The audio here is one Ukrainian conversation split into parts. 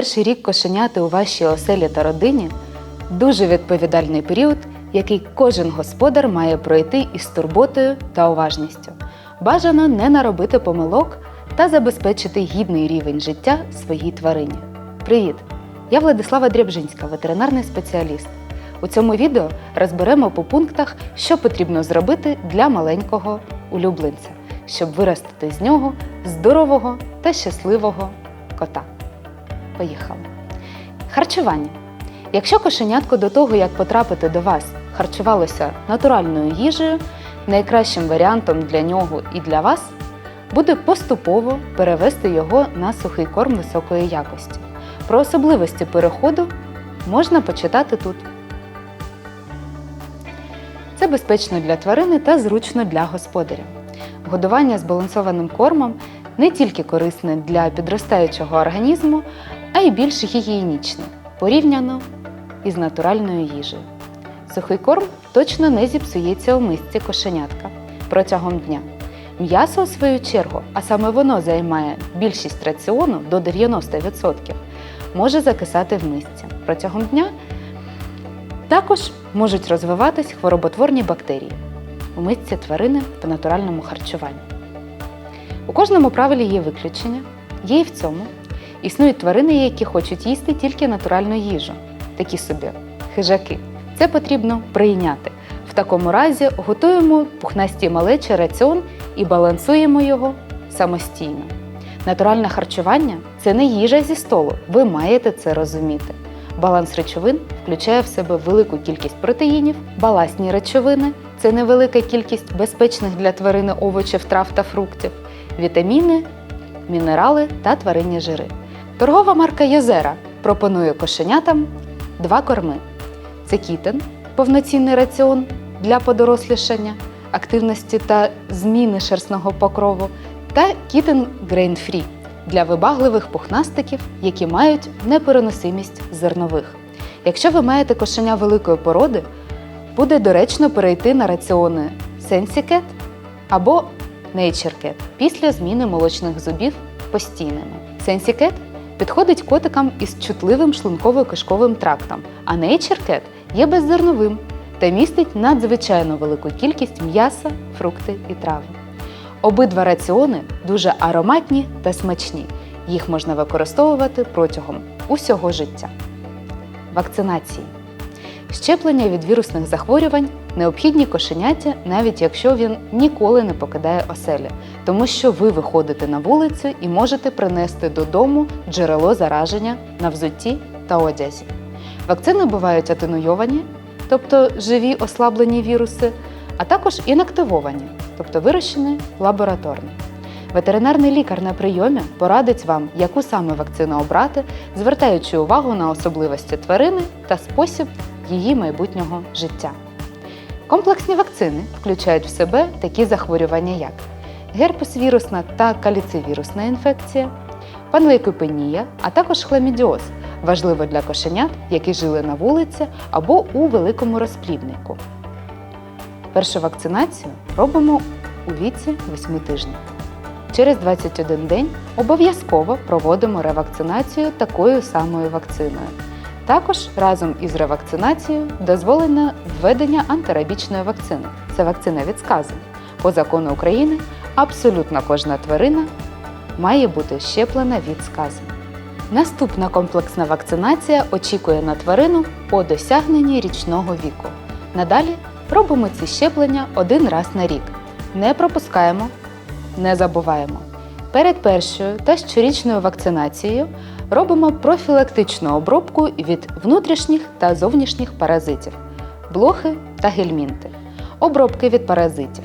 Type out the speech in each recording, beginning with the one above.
перший рік кошеняти у вашій оселі та родині дуже відповідальний період, який кожен господар має пройти із турботою та уважністю. Бажано не наробити помилок та забезпечити гідний рівень життя своїй тварині. Привіт! Я Владислава Дрябжинська, ветеринарний спеціаліст. У цьому відео розберемо по пунктах, що потрібно зробити для маленького улюбленця, щоб виростити з нього здорового та щасливого кота. Поїхали. Харчування. Якщо кошенятко до того, як потрапити до вас, харчувалося натуральною їжею, найкращим варіантом для нього і для вас буде поступово перевести його на сухий корм високої якості. Про особливості переходу можна почитати тут. Це безпечно для тварини та зручно для господаря. Годування збалансованим кормом не тільки корисне для підростаючого організму, а й більш гігієнічне, порівняно із натуральною їжею. Сухий корм точно не зіпсується у мисці кошенятка протягом дня. М'ясо, у свою чергу, а саме воно займає більшість раціону до 90%, може закисати в мисці. Протягом дня також можуть розвиватись хвороботворні бактерії у мисці тварини в натуральному харчуванні. У кожному правилі є виключення, є і в цьому. Існують тварини, які хочуть їсти тільки натуральну їжу, такі собі хижаки. Це потрібно прийняти. В такому разі готуємо пухнасті малечі раціон і балансуємо його самостійно. Натуральне харчування це не їжа зі столу. Ви маєте це розуміти. Баланс речовин включає в себе велику кількість протеїнів, баласні речовини це невелика кількість безпечних для тварини овочів, трав та фруктів, вітаміни, мінерали та тваринні жири. Торгова марка Йозера пропонує кошенятам два корми: це кітен, повноцінний раціон для подорослішання, активності та зміни шерстного покрову, та кітен Free для вибагливих пухнастиків, які мають непереносимість зернових. Якщо ви маєте кошеня великої породи, буде доречно перейти на раціони Sensicat або NatureCat після зміни молочних зубів постійними. Sensicat підходить котикам із чутливим шлунково-кишковим трактом, а NatureCat є беззерновим та містить надзвичайно велику кількість м'яса, фрукти і трави. Обидва раціони дуже ароматні та смачні. Їх можна використовувати протягом усього життя. Вакцинації. Щеплення від вірусних захворювань необхідні кошеняті, навіть якщо він ніколи не покидає оселі, тому що ви виходите на вулицю і можете принести додому джерело зараження на взутті та одязі. Вакцини бувають атенуйовані, тобто живі ослаблені віруси, а також інактивовані, тобто вирощені лабораторно. Ветеринарний лікар на прийомі порадить вам, яку саме вакцину обрати, звертаючи увагу на особливості тварини та спосіб її майбутнього життя. Комплексні вакцини включають в себе такі захворювання, як герпес-вірусна та каліцевірусна інфекція, панлейкопенія, а також хламідіоз, важливо для кошенят, які жили на вулиці або у великому розпліднику. Першу вакцинацію робимо у віці 8 тижнів. Через 21 день обов'язково проводимо ревакцинацію такою самою вакциною. Також разом із ревакцинацією дозволено введення антирабічної вакцини. Це вакцина від сказу. По закону України абсолютно кожна тварина має бути щеплена від сказу. Наступна комплексна вакцинація очікує на тварину по досягненні річного віку. Надалі робимо ці щеплення один раз на рік. Не пропускаємо, не забуваємо. Перед першою та щорічною вакцинацією робимо профілактичну обробку від внутрішніх та зовнішніх паразитів блохи та гельмінти, обробки від паразитів.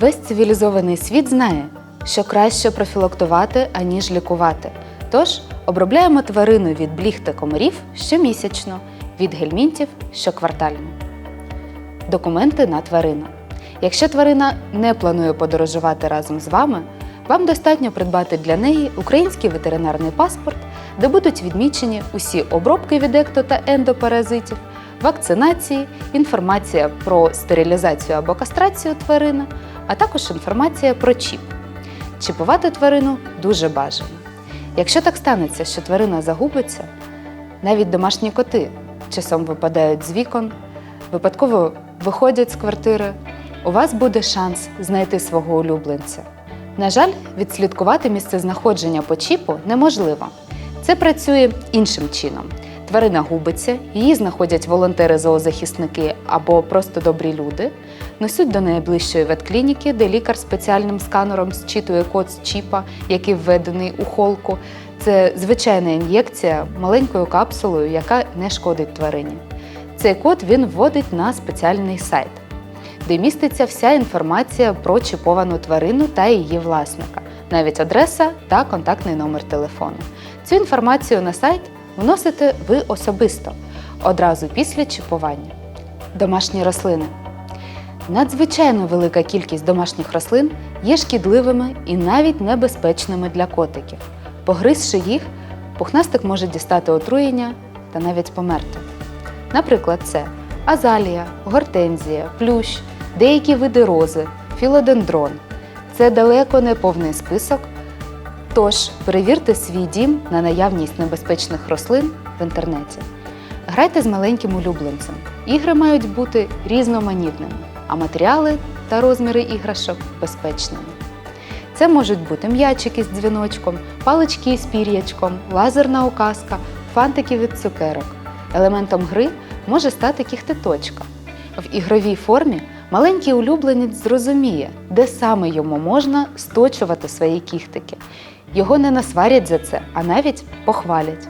Весь цивілізований світ знає, що краще профілактувати, аніж лікувати. Тож обробляємо тварину від бліг та комарів щомісячно, від гельмінтів щоквартально. Документи на тварину. Якщо тварина не планує подорожувати разом з вами, вам достатньо придбати для неї український ветеринарний паспорт, де будуть відмічені усі обробки від екто та ендопаразитів, вакцинації, інформація про стерилізацію або кастрацію тварини, а також інформація про чіп. Чіпувати тварину дуже бажано. Якщо так станеться, що тварина загубиться, навіть домашні коти часом випадають з вікон, випадково виходять з квартири, у вас буде шанс знайти свого улюбленця. На жаль, відслідкувати місце знаходження по чіпу неможливо. Це працює іншим чином. Тварина губиться, її знаходять волонтери-зоозахисники або просто добрі люди, несуть до найближчої ветклініки, де лікар спеціальним сканером зчитує код з чіпа, який введений у холку. Це звичайна ін'єкція маленькою капсулою, яка не шкодить тварині. Цей код він вводить на спеціальний сайт, де міститься вся інформація про чіповану тварину та її власника, навіть адреса та контактний номер телефону. Цю інформацію на сайт вносите ви особисто одразу після чіпування. Домашні рослини. Надзвичайно велика кількість домашніх рослин є шкідливими і навіть небезпечними для котиків. Погризши їх, пухнастик може дістати отруєння та навіть померти. Наприклад, це азалія, гортензія, плющ, деякі види рози, філодендрон. Це далеко не повний список. Тож перевірте свій дім на наявність небезпечних рослин в інтернеті. Грайте з маленьким улюбленцем. Ігри мають бути різноманітними, а матеріали та розміри іграшок безпечними. Це можуть бути м'ячики з дзвіночком, палички з пір'ячком, лазерна указка, фантики від цукерок. Елементом гри може стати кіхтеточка. В ігровій формі маленький улюбленець зрозуміє, де саме йому можна сточувати свої кіхтики. Його не насварять за це, а навіть похвалять.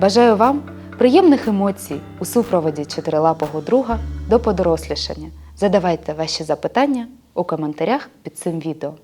Бажаю вам приємних емоцій у супроводі чотирилапого друга до подорослішання. Задавайте ваші запитання у коментарях під цим відео.